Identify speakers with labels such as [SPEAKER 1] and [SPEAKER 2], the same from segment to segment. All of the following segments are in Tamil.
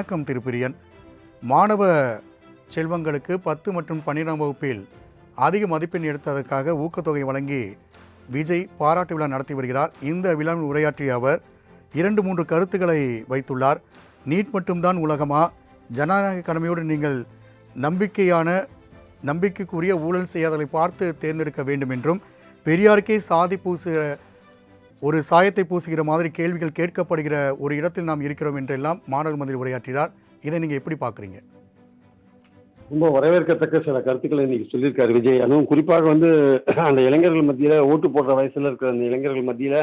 [SPEAKER 1] வணக்கம் திருப்பிரியன். மாணவ செல்வங்களுக்கு பத்து மற்றும் பன்னிரெண்டாம் வகுப்பில் அதிக மதிப்பெண் எடுத்ததற்காக ஊக்கத்தொகை வழங்கி விஜய் பாராட்டு விழா நடத்தி வருகிறார். இந்த விழாவில் உரையாற்றிய அவர் இரண்டு மூன்று கருத்துக்களை வைத்துள்ளார். நீட் மட்டும்தான் உலகமா? ஜனநாயக கடமையோடு நீங்கள் நம்பிக்கையான நம்பிக்கைக்குரிய ஊழல் செய்யாததை பார்த்து தேர்ந்தெடுக்க வேண்டும் என்றும் பெரியாருக்கே சாதி பூசு ஒரு சாயத்தை பூசுகிற மாதிரி கேள்விகள் கேட்கப்படுகிற ஒரு இடத்தில் நாம் இருக்கிறோம் என்றெல்லாம் மாணவர் மந்திரி உரையாற்றினார். இதை நீங்கள் எப்படி பார்க்குறீங்க?
[SPEAKER 2] ரொம்ப வரவேற்கத்தக்க சில கருத்துக்களை இன்னைக்கு சொல்லியிருக்காரு விஜய். அதுவும் குறிப்பாக வந்து அந்த இளைஞர்கள் மத்தியில ஓட்டு போடுற வயசுல இருக்கிற அந்த இளைஞர்கள் மத்தியில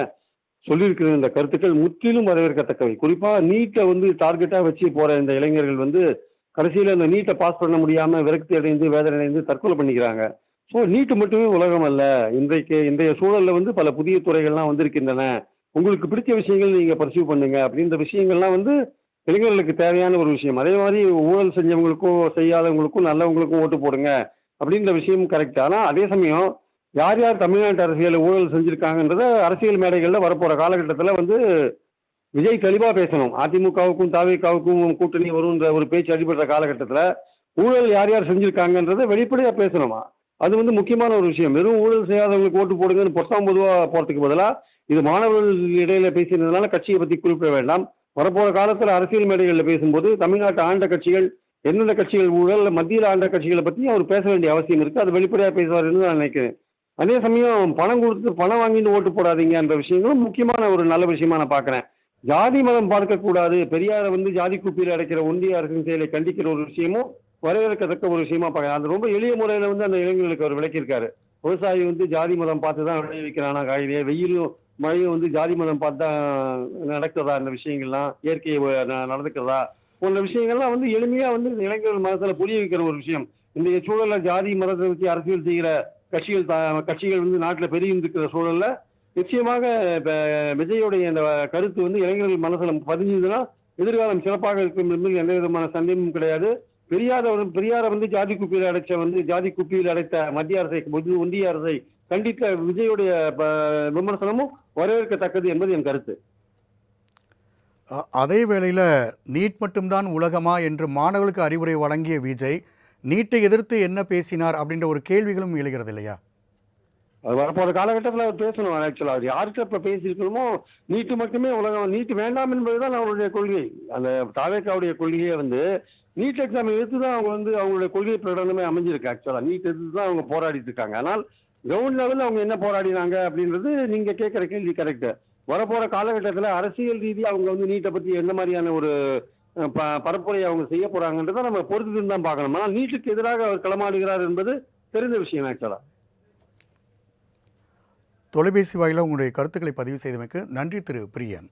[SPEAKER 2] சொல்லியிருக்கிற இந்த கருத்துக்கள் முற்றிலும் வரவேற்கத்தக்கவை. குறிப்பா நீட்டை வந்து டார்கெட்டா வச்சு போற இந்த இளைஞர்கள் வந்து கடைசியில் இந்த நீட்டை பாஸ் பண்ண முடியாம விரக்தி அடைந்து வேதனை அடைந்து தற்கொலை பண்ணிக்கிறாங்க. ஸோ நீட்டு மட்டுமே உலகம் அல்ல. இன்றைக்கு இன்றைய சூழலில் வந்து பல புதிய துறைகள்லாம் வந்திருக்கின்றன. உங்களுக்கு பிடிச்ச விஷயங்கள் நீங்கள் பர்சியூ பண்ணுங்க. அப்படின்ற விஷயங்கள்லாம் வந்து இளைஞர்களுக்கு தேவையான ஒரு விஷயம். அதே மாதிரி ஊழல் செஞ்சவங்களுக்கும் செய்யாதவங்களுக்கும் நல்லவங்களுக்கும் ஓட்டு போடுங்க. அப்படின்ற விஷயம் கரெக்ட் ஆனால் அதே சமயம் யார் யார் தமிழ்நாட்டு அரசியல் ஊழல் செஞ்சுருக்காங்கன்றத அரசியல் மேடைகளில் வரப்போகிற காலகட்டத்தில் வந்து விஜய் தெளிவாக பேசணும். அதிமுகவுக்கும் தாவேக்காவுக்கும் கூட்டணி வரும்ன்ற ஒரு பேச்சு அடிபடுற காலகட்டத்தில் ஊழல் யார் யார் செஞ்சுருக்காங்கன்றத வெளிப்படையாக பேசணுமா? அது வந்து முக்கியமான ஒரு விஷயம். வெறும் ஊழல் செய்யாதவங்களுக்கு ஓட்டு போடுங்கன்னு பொத்தாம் பொதுவாக போகிறதுக்கு பதிலாக இது மாணவர்கள் இடையில பேசினதுனால கட்சியை பற்றி குறிப்பிட வேண்டாம். வரப்போகிற காலத்தில் அரசியல் மேடைகளில் பேசும்போது தமிழ்நாட்டு ஆண்ட கட்சிகள் எந்தெந்த கட்சிகள் ஊழல் மத்தியில் ஆண்ட கட்சிகளை பற்றி அவர் பேச வேண்டிய அவசியம் இருக்குது அது வெளிப்படையாக பேசுவாருன்னு நான் நினைக்கிறேன். அதே சமயம் பணம் கொடுத்து பணம் வாங்கிட்டு ஓட்டு போடாதீங்கன்ற விஷயங்களும் முக்கியமான ஒரு நல்ல விஷயமா நான் பார்க்குறேன். ஜாதி மதம் பார்க்கக்கூடாது. பெரியாரை வந்து ஜாதி குப்பியில் அடைக்கிற ஒன்றிய அரசின் செயலை கண்டிக்கிற ஒரு விஷயமும் வரவேற்கத்தக்க ஒரு விஷயமா பார்க்கலாம் அது ரொம்ப எளிய முறையில வந்து அந்த இளைஞர்களுக்கு அவர் விளக்கியிருக்காரு. விவசாயி வந்து ஜாதி மதம் பார்த்து தான் விளைவிக்கிறானா காய்கறியை வெயிலும் மழையும் வந்து ஜாதி மதம் பார்த்து தான் நடக்கிறதா? இந்த விஷயங்கள்லாம் இயற்கையை நடந்துக்கிறதா? போன்ற விஷயங்கள்லாம் வந்து எளிமையா வந்து இந்த இளைஞர்கள் மனசுல புரிய வைக்கிற ஒரு விஷயம். இந்த சூழல்ல ஜாதி மதத்தை வச்சு அரசியல் செய்கிற கட்சிகள் கட்சிகள் வந்து நாட்டுல பெருகி இருக்கிற சூழல்ல நிச்சயமாக இப்ப விஜயோடைய இந்த கருத்து வந்து இளைஞர்கள் மனசுல பதிஞ்சதுன்னா எதிர்காலம் சிறப்பாக இருக்கும் என்பதில் எந்த விதமான சந்தேகமும் கிடையாது. பெரியார பெரியாரை வந்து ஜாதி குப்பியில் அடைச்ச வந்து ஜாதி குப்பியில் அடைத்த மத்திய அரசை ஒன்று- ஒன்றிய அரசை கண்டித்த விஜயுடைய விமர்சனமும் வரவேற்கத்தக்கது என்பது என் கருத்து.
[SPEAKER 1] அதே வேளையில் நீட் மட்டும்தான் உலகமா என்று மாணவர்களுக்கு அறிவுரை வழங்கிய விஜய் நீட்டை எதிர்த்து என்ன பேசினார்? அப்படின்ற ஒரு கேள்விகளும் எழுகிறது இல்லையா?
[SPEAKER 2] அது வரப்போற காலகட்டத்தில் அவர் பேசணும் ஆக்சுவலா அவர் யார்கிட்ட இப்ப பேசியிருக்கணுமோ நீட்டு மட்டுமே உலகம் நீட்டு வேண்டாம் என்பதுதான் அவருடைய கொள்கை. அந்த தாவேக்காவுடைய கொள்கையே வந்து நீட் எக்ஸாம் எடுத்து தான் அவங்க வந்து அவங்களுடைய கொள்கை பிரகடனமே அமைஞ்சிருக்கு ஆக்சுவலாக நீட் எடுத்து தான் அவங்க போராடிட்டு இருக்காங்க. ஆனால் கிரவுண்ட் லெவலில் அவங்க என்ன போராடினாங்க அப்படின்றது நீங்கள் கேட்குற கேள்வி கரெக்டு வரப்போகிற காலகட்டத்தில் அரசியல் ரீதியாக அவங்க வந்து நீட்டை பற்றி எந்த மாதிரியான ஒரு ப- பரப்புரையை அவங்க செய்ய போகிறாங்கன்றத நம்ம பொறுத்து தான் பார்க்கணும். ஆனால் நீட்டுக்கு எதிராக அவர் களமாடுகிறார் என்பது தெரிந்த விஷயம் ஆக்சுவலா
[SPEAKER 1] தொலைபேசி வாயிலாக உங்களுடைய கருத்துக்களை பதிவு செய்தமைக்கு நன்றி திரு பிரியன்.